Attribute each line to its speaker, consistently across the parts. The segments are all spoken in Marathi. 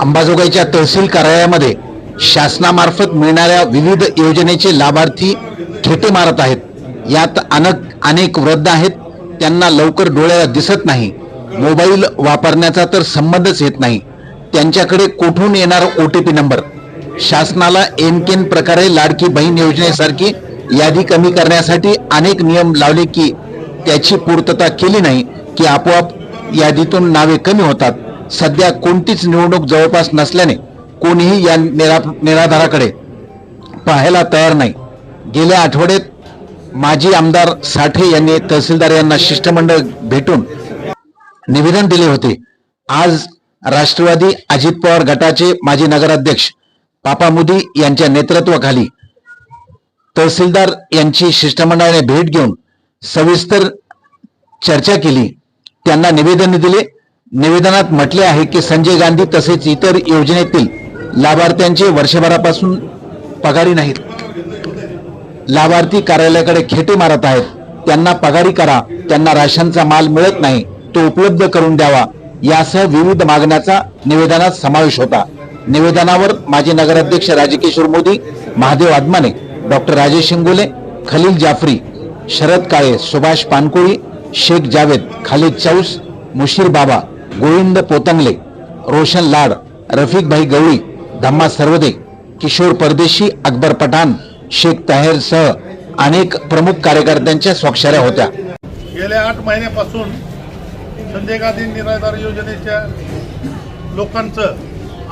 Speaker 1: अंबाजोगाईच्या तहसील कार्यालयामध्ये शासनामार्फत मिळणाऱ्या विविध योजनेचे लाभार्थी खेटे मारत आहेत. यात अनेक अनेक वृद्ध आहेत. त्यांना लवकर डोळ्याला दिसत नाही. मोबाईल वापरण्याचा तर संबंधच येत नाही. त्यांच्याकडे कुठून येणार ओ टी पी नंबर? शासनाला एनकेन प्रकारे लाडकी बहीण योजनेसारखी यादी कमी करण्यासाठी अनेक नियम लावले की त्याची पूर्तता केली नाही की आपोआप यादीतून नावे कमी होतात. सध्या कोणतीच निवडणूक जवळपास नसल्याने कोणीही या निरा निराधाराकडे पाहायला तयार नाही. गेल्या आठवड्यात माजी आमदार साठे यांनी तहसीलदार यांना शिष्टमंडळ भेटून निवेदन दिले होते. आज राष्ट्रवादी अजित पवार गटाचे माजी नगराध्यक्ष पापा मुदी यांच्या नेतृत्वाखाली तहसीलदार यांची शिष्टमंडळाने भेट घेऊन सविस्तर चर्चा केली. त्यांना निवेदन दिले. निवेदनात म्हटले आहे की संजय गांधी तसेच इतर योजनेतील लाभार्थ्यांचे वर्षभरापासून पगारी नाहीत. लाभार्थी कार्यालयाकडे खेटे मारत आहेत. त्यांना पगारी करा. त्यांना राशनचा माल मिळत नाही. तो उपलब्ध करून द्यावा. यासह विविध मागण्याचा निवेदनात समावेश होता. निवेदनावर माजी नगराध्यक्ष राजकिशोर मोदी महादेव आदमाने डॉक्टर राजेश शिंगोले खलील जाफरी शरद काळे सुभाष पानकोळी शेख जावेद खालिद चौस मुशीर बाबा गोविंद पोतंगले रोशन लाड रफिक भाई गवळी धम्मा सर्वदे किशोर परदेशी अकबर पठाण शेख ताहेर सह अनेक प्रमुख कार्यकर्त्यांच्या स्वाक्षऱ्या होत्या.
Speaker 2: गेल्या आठ महिन्यापासून संजय गांधी निराधार योजनेच्या लोकांचं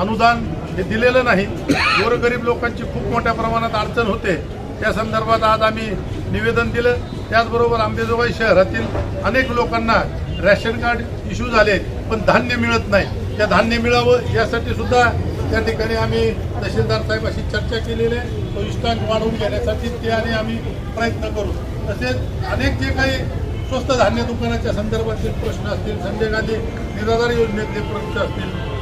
Speaker 2: अनुदान हे दिलेलं नाही. गोरगरीब लोकांची खूप मोठ्या प्रमाणात अडचण होते. त्या संदर्भात आज आम्ही निवेदन दिलं. त्याचबरोबर आंबेजोगाई शहरातील अनेक लोकांना रॅशन कार्ड इश्यू झाले पण धान्य मिळत नाही. त्या धान्य मिळावं यासाठी सुद्धा त्या ठिकाणी आम्ही तहसीलदार साहेबाशी चर्चा केलेली आहे. तो इष्टांक वाढवून घेण्यासाठी ते आणि आम्ही प्रयत्न करू. तसेच अनेक जे काही स्वस्त धान्य दुकानाच्या संदर्भातील प्रश्न असतील संजय गांधी निराधार योजनेतले प्रश्न असतील